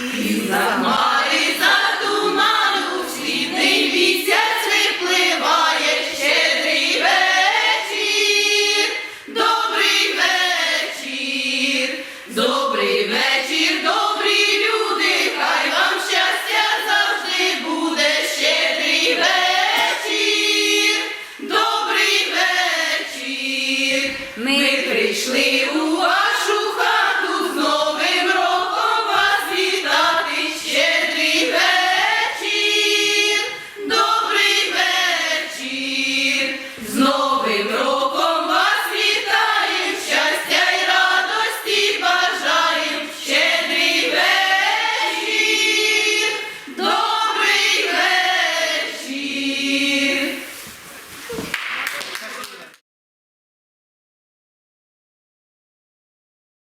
І за хмари, за світний місяць випливає щедрий вечір, добрий вечір, добрий вечір, добрі люди, хай вам щастя завжди буде. Щедрий вечір, добрий вечір. Ми прийшли у